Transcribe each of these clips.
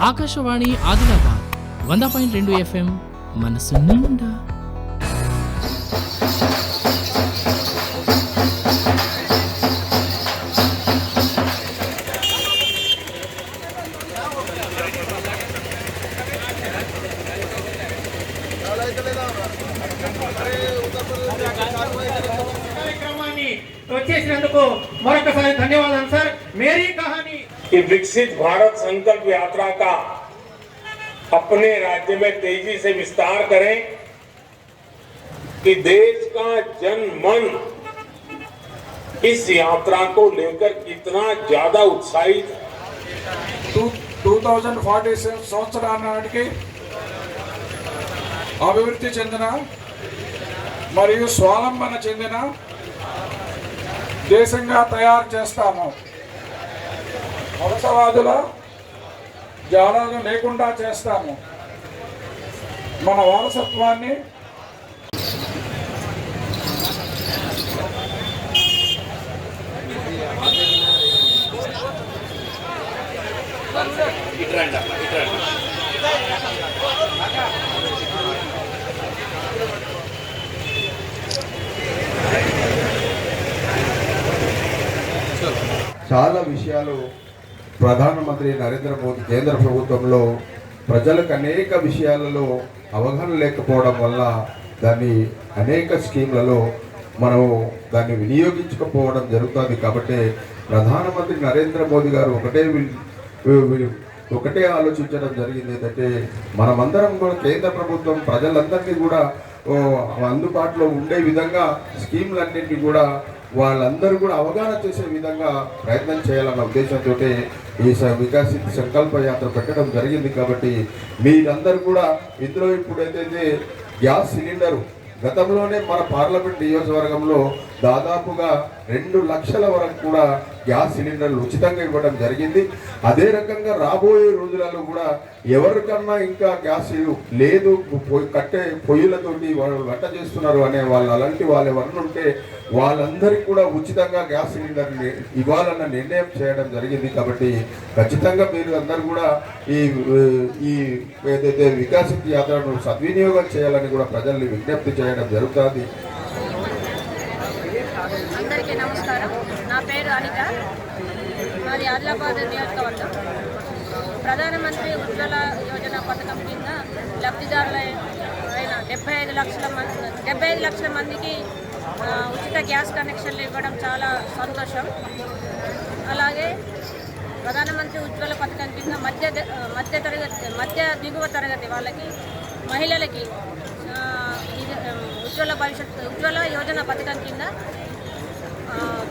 ఆకాశవాణి ఆదిలాబాద్ వంద పాయింట్ రెండు ఎఫ్ఎం మనసు నిండా. కార్యక్రమాన్ని వచ్చేసినందుకు మరొకసారి ధన్యవాదాలు సార్. మేరీ కహానీ कि विकसित भारत संकल्प यात्रा का अपने राज्य में तेजी से विस्तार करें कि देश का जन मन इस यात्रा को लेकर कितना ज्यादा उत्साहित है టూ టూ థౌజండ్ ఫార్టీ సంవత్సరాల నాటికి అభివృద్ధి చెందిన మరియు స్వావలంబన చెందిన దేశంగా తయారు చేస్తాము వలసవాదుల జాడలు లేకుండా చేస్తాము. మన వారసత్వాన్ని చాలా విషయాలు ప్రధానమంత్రి నరేంద్ర మోదీ కేంద్ర ప్రభుత్వంలో ప్రజలకు అనేక విషయాలలో అవగాహన లేకపోవడం వల్ల దాన్ని అనేక స్కీమ్లలో మనము దాన్ని వినియోగించకపోవడం జరుగుతుంది. కాబట్టి ప్రధానమంత్రి నరేంద్ర మోదీ గారు ఒకటే ఒకటే ఆలోచించడం జరిగింది. ఏంటంటే మనమందరం కూడా కేంద్ర ప్రభుత్వం ప్రజలందరినీ కూడా అందుబాటులో ఉండే విధంగా స్కీమ్లన్నింటినీ కూడా వాళ్ళందరూ కూడా అవగాహన చేసే విధంగా ప్రయత్నం చేయాలన్న ఉద్దేశంతో ఈ స- వికసిత్ సంకల్ప యాత్ర పెట్టడం జరిగింది కాబట్టి మీరందరూ కూడా ఇందులో ఇప్పుడు ఏదైతే గ్యాస్ సిలిండరు గతంలోనే మన పార్లమెంట్ నియోజకవర్గంలో దాదాపుగా రెండు లక్షల వరకు కూడా గ్యాస్ సిలిండర్లు ఉచితంగా ఇవ్వడం జరిగింది. అదే రకంగా రాబోయే రోజులలో కూడా ఎవరికన్నా ఇంకా గ్యాస్ లేదు పొయ్యి కట్టే పొయ్యిలతోటి వాళ్ళు వంట చేస్తున్నారు అనే వాళ్ళు అలాంటి వాళ్ళు ఎవరిని ఉంటే వాళ్ళందరికీ కూడా ఉచితంగా గ్యాస్ సిలిండర్ ఇవ్వాలన్న నిర్ణయం చేయడం జరిగింది కాబట్టి ఖచ్చితంగా మీరు అందరూ కూడా ఈ ఈ ఏదైతే వికాసిత యాత్రను సద్వినియోగం చేయాలని కూడా ప్రజల్ని విజ్ఞప్తి చేయడం జరుగుతుంది అందరికీ నమస్కారం నా పేరు అనిత మాది ఆదిలాబాద్ నియోజకవర్గం. ప్రధానమంత్రి ఉజ్వల యోజన పథకం కింద లబ్ధిదారుల అయిన డెబ్బై ఐదు లక్షల మంది డెబ్బై ఐదు లక్షల మందికి ఉచిత గ్యాస్ కనెక్షన్లు ఇవ్వడం చాలా సంతోషం. అలాగే ప్రధానమంత్రి ఉజ్వల పథకం కింద మధ్య మధ్య తరగతి మధ్య దిగువ తరగతి వాళ్ళకి మహిళలకి ఇది, ఉజ్వల భవిష్యత్ ఉజ్వల యోజన పథకం కింద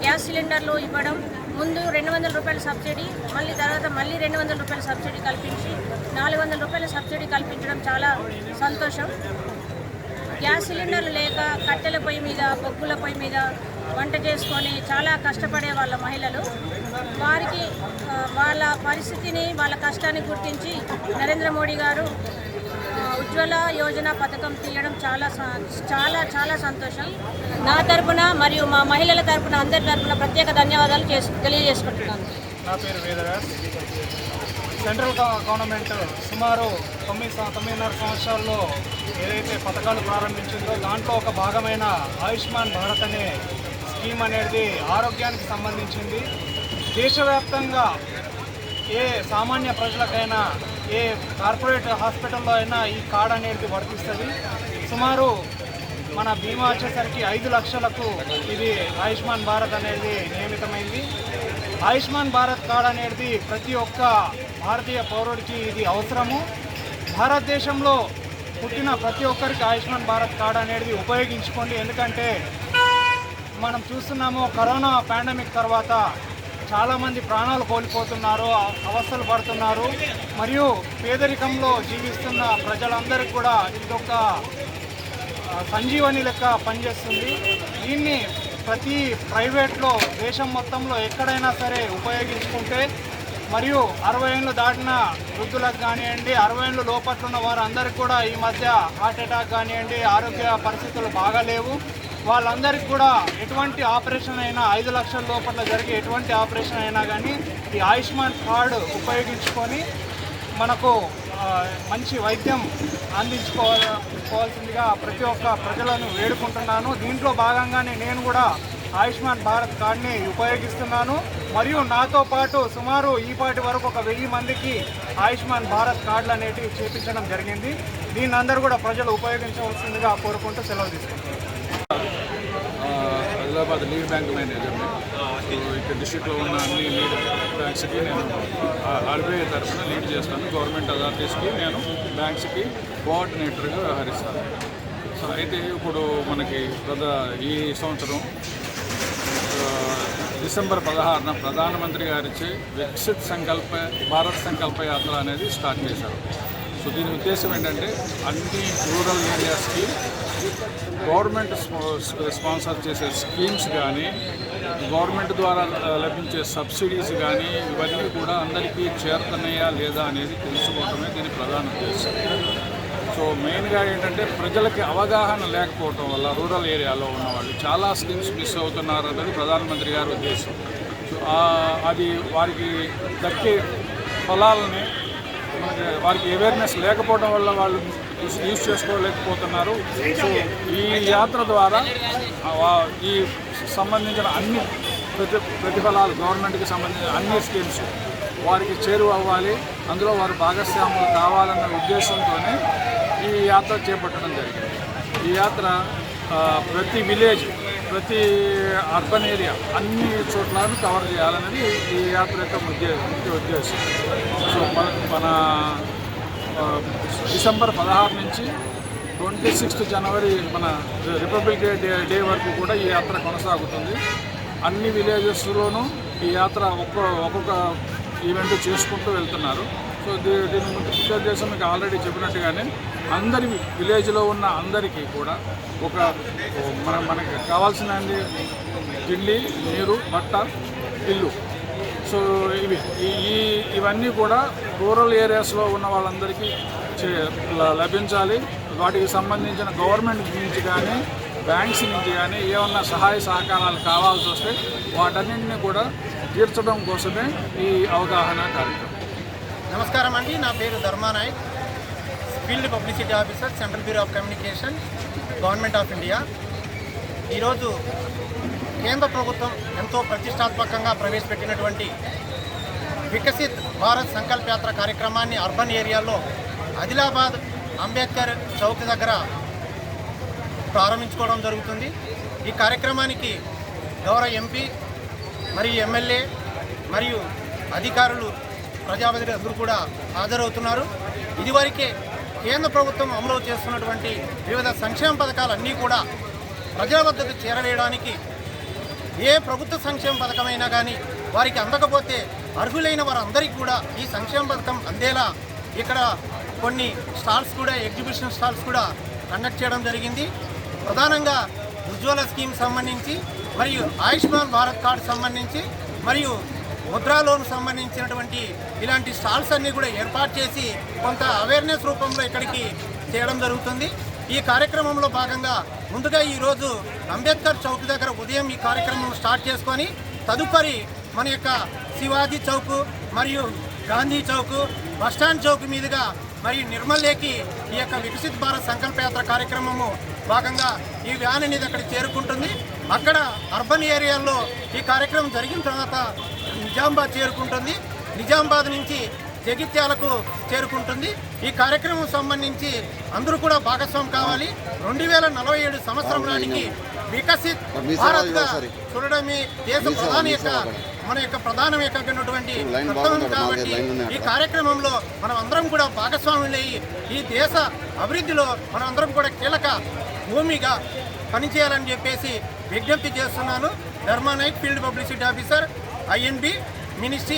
గ్యాస్ సిలిండర్లు ఇవ్వడం ముందు రెండు వందల రూపాయల సబ్సిడీ మళ్ళీ తర్వాత మళ్ళీ రెండు వందల రూపాయల సబ్సిడీ కల్పించి నాలుగు వందల రూపాయల సబ్సిడీ కల్పించడం చాలా సంతోషం. గ్యాస్ సిలిండర్లు లేక కట్టెల పొయ్యి మీద బొగ్గుల పొయ్యి మీద వంట చేసుకొని చాలా కష్టపడే వాళ్ళ మహిళలు. వారికి వాళ్ళ పరిస్థితిని వాళ్ళ కష్టాన్ని గుర్తించి నరేంద్ర మోడీ గారు ఉజ్వల యోజన పథకం తీయడం చాలా చాలా చాలా సంతోషం. నా తరపున మరియు మా మహిళల తరపున అందరి తరపున ప్రత్యేక ధన్యవాదాలు చేసు తెలియజేసుకుంటున్నాను. నా పేరు వేదరాజ్. సెంట్రల్ గవర్నమెంట్ సుమారు తొమ్మిది తొమ్మిదిన్నర సంవత్సరాల్లో ఏదైతే పథకాలు ప్రారంభించిందో దాంట్లో ఒక భాగమైన ఆయుష్మాన్ భారత్ అనే స్కీమ్ అనేది ఆరోగ్యానికి సంబంధించింది. దేశవ్యాప్తంగా ఏ సామాన్య ప్రజలకైనా ఏ కార్పొరేట్ హాస్పిటల్లో అయినా ఈ కార్డ్ అనేది వర్తిస్తుంది. సుమారు మన బీమా వచ్చేసరికి ఐదు లక్షలకు ఇది ఆయుష్మాన్ భారత్ అనేది నియమితమైంది. ఆయుష్మాన్ భారత్ కార్డ్ అనేది ప్రతి ఒక్క భారతీయ పౌరుడికి ఇది అవసరము. భారతదేశంలో పుట్టిన ప్రతి ఒక్కరికి ఆయుష్మాన్ భారత్ కార్డ్ అనేది ఉపయోగించుకోండి. ఎందుకంటే మనం చూస్తున్నాము కరోనా పాండమిక్ తర్వాత చాలామంది ప్రాణాలు కోల్పోతున్నారు అవస్థలు పడుతున్నారు. మరియు పేదరికంలో జీవిస్తున్న ప్రజలందరికీ కూడా ఇదొక సంజీవని లెక్క పనిచేస్తుంది. దీన్ని ప్రతి ప్రైవేట్లో దేశం మొత్తంలో ఎక్కడైనా సరే ఉపయోగించుకుంటే మరియు అరవై ఏళ్ళు దాటిన వృద్ధులకు కానివ్వండి అరవై ఏళ్ళు లోపట్లున్న వారందరికీ కూడా ఈ మధ్య హార్ట్ అటాక్ కానివ్వండి ఆరోగ్య పరిస్థితులు బాగాలేవు. వాళ్ళందరికీ కూడా ఎటువంటి ఆపరేషన్ అయినా ఐదు లక్షల లోపల జరిగే ఎటువంటి ఆపరేషన్ అయినా కానీ ఈ ఆయుష్మాన్ కార్డు ఉపయోగించుకొని మనకు మంచి వైద్యం అందించుకోవాల్సిందిగా ప్రతి ఒక్క ప్రజలను వేడుకుంటున్నాను. దీంట్లో భాగంగానే నేను కూడా ఆయుష్మాన్ భారత్ కార్డ్ని ఉపయోగిస్తున్నాను. మరియు నాతో పాటు సుమారు ఈపాటి వరకు ఒక వెయ్యి మందికి ఆయుష్మాన్ భారత్ కార్డులు అనేటివి చేపించడం జరిగింది. దీన్ని అందరూ కూడా ప్రజలు ఉపయోగించవలసిందిగా కోరుకుంటూ సెలవు తీసుకుంటున్నాను. హైదరాబాద్ లీడ్ బ్యాంక్ మేనేజర్ని ఇక్కడ డిస్ట్రిక్ట్లో ఉన్న అన్ని లీడ్ బ్యాంక్స్కి నేను ఆర్బీఐ తరఫున లీడ్ చేస్తాను. గవర్నమెంట్ అథారిటీస్కి నేను బ్యాంక్స్కి కోఆర్డినేటర్గా వ్యవహరిస్తాను సో అయితే ఇప్పుడు మనకి ప్రధా ఈ సంవత్సరం డిసెంబర్ పదహారున ప్రధానమంత్రి గారిచే వికసిత్ సంకల్ప భారత్ సంకల్ప యాత్ర అనేది స్టార్ట్ చేశారు. సో దీని ఉద్దేశం ఏంటంటే అన్ని రూరల్ ఏరియాస్కి గవర్నమెంట్ స్పా- స్పాన్సర్ చేసే స్కీమ్స్ కానీ గవర్నమెంట్ ద్వారా లభించే సబ్సిడీస్ కానీ ఇవన్నీ కూడా అందరికీ చేరుతున్నాయా లేదా అనేది తెలుసుకోవటమే దీని ప్రధాన ఉద్దేశం. సో మెయిన్గా ఏంటంటే ప్రజలకి అవగాహన లేకపోవటం వల్ల రూరల్ ఏరియాలో ఉన్నవాళ్ళు చాలా స్కీమ్స్ మిస్ అవుతున్నారు అన్నది ప్రధానమంత్రి గారి ఉద్దేశం. సో అది వారికి దక్కే ఫలాలని మనకి వారికి అవేర్నెస్ లేకపోవడం వల్ల వాళ్ళు యూజ్ చేసుకోలేకపోతున్నారు. సో ఈ యాత్ర ద్వారా ఈ సంబంధించిన అన్ని ప్రతి ప్రతిఫలాలు గవర్నమెంట్కి సంబంధించిన అన్ని స్కీమ్స్ వారికి చేరువ అవ్వాలి. అందులో వారు భాగస్వాములు కావాలన్న ఉద్దేశంతోనే ఈ యాత్ర చేపట్టడం జరిగింది. ఈ యాత్ర ప్రతి విలేజ్ ప్రతి అర్బన్ ఏరియా అన్ని చోట్లను కవర్ చేయాలనేది ఈ యాత్ర యొక్క ముఖ్య ముఖ్య ఉద్దేశం. సో మన మన డిసెంబర్ పదహారు నుంచి ట్వంటీ సిక్స్త్ జనవరి మన రిపబ్లిక్ డే డే డే వరకు కూడా ఈ యాత్ర కొనసాగుతుంది. అన్ని విలేజెస్లోనూ ఈ యాత్ర ఒక్క ఒక్కొక్క ఈవెంట్ చేసుకుంటూ వెళ్తున్నారు. సో దీ దీని ముఖ్య ఉద్దేశం మీకు ఆల్రెడీ చెప్పినట్టుగానే అందరి విలేజ్లో ఉన్న అందరికీ కూడా ఒక మన మనకి కావాల్సిన తిండి నీరు బట్ట ఇల్లు. సో ఇవి ఈ- ఇవన్నీ కూడా రూరల్ ఏరియాస్లో ఉన్న వాళ్ళందరికీ చే- లభించాలి. వాటికి సంబంధించిన గవర్నమెంట్ నుంచి కానీ బ్యాంక్స్ నుంచి కానీ ఏమన్నా సహాయ సహకారాలు కావాల్సి వస్తే వాటన్నింటినీ కూడా తీర్చడం కోసమే ఈ అవగాహన కార్యక్రమం. నమస్కారం అండి. నా పేరు Dharmanayak field publicity officer central bureau of communication government of India. ఈరోజు కేంద్ర ప్రభుత్వం ఎంతో ప్రతిష్టాత్మకంగా ప్రవేశపెట్టినటువంటి వికసిత్ భారత్ సంకల్ప యాత్ర కార్యక్రమాన్ని అర్బన్ ఏరియాలో ఆదిలాబాద్ అంబేద్కర్ చౌక్ దగ్గర ప్రారంభించుకోవడం జరుగుతుంది. ఈ కార్యక్రమానికి గౌరవ ఎంపీ మరియు ఎమ్మెల్యే మరియు అధికారులు ప్రజాప్రతినిధులు అందరూ కూడా హాజరవుతున్నారు. ఇదివరకే కేంద్ర ప్రభుత్వం అమలు చేస్తున్నటువంటి వివిధ సంక్షేమ పథకాలన్నీ కూడా ప్రజల వద్దకు చేరవేయడానికి ఏ ప్రభుత్వ సంక్షేమ పథకమైనా కానీ వారికి అందకపోతే అర్హులైన వారందరికీ కూడా ఈ సంక్షేమ పథకం అందేలా ఇక్కడ కొన్ని స్టాల్స్ కూడా ఎగ్జిబిషన్ స్టాల్స్ కూడా కండక్ట్ చేయడం జరిగింది. ప్రధానంగా ఉజ్వల స్కీమ్ సంబంధించి మరియు ఆయుష్మాన్ భారత్ కార్డు సంబంధించి మరియు ముద్రా లోన్ సంబంధించినటువంటి ఇలాంటి స్టాల్స్ అన్నీ కూడా ఏర్పాటు చేసి కొంత అవేర్నెస్ రూపంలో ఇక్కడికి చేయడం జరుగుతుంది. ఈ కార్యక్రమంలో భాగంగా ముందుగా ఈరోజు అంబేద్కర్ చౌక్ దగ్గర ఉదయం ఈ కార్యక్రమం స్టార్ట్ చేసుకొని తదుపరి మన యొక్క శివాజీ చౌక్ మరియు గాంధీ చౌక్ బస్టాండ్ చౌక్ మీదుగా మరియు నిర్మల్లేకి ఈ యొక్క వికసిత్ భారత్ సంకల్పయాత్ర కార్యక్రమము భాగంగా ఈ వ్యాన్ అనేది అక్కడ చేరుకుంటుంది. అక్కడ అర్బన్ ఏరియాల్లో ఈ కార్యక్రమం జరిగిన తర్వాత నిజామాబాద్ చేరుకుంటుంది. నిజామాబాద్ నుంచి జగిత్యాలకు చేరుకుంటుంది. ఈ కార్యక్రమం సంబంధించి అందరూ కూడా భాగస్వామి కావాలి. రెండు వేల నలభై ఏడు సంవత్సరం నాటికి వికసిత్ భారత్గా చూడడమే దేశ ప్రధాని యొక్క మన యొక్క ప్రధానం యొక్క కర్తవ్యం కాబట్టి ఈ కార్యక్రమంలో మనం అందరం కూడా భాగస్వాములయ్యి ఈ దేశ అభివృద్ధిలో మనం అందరం కూడా కీలక భూమిగా పనిచేయాలని చెప్పేసి విజ్ఞప్తి చేస్తున్నాను. Dharmanayak field publicity officer I N B ministry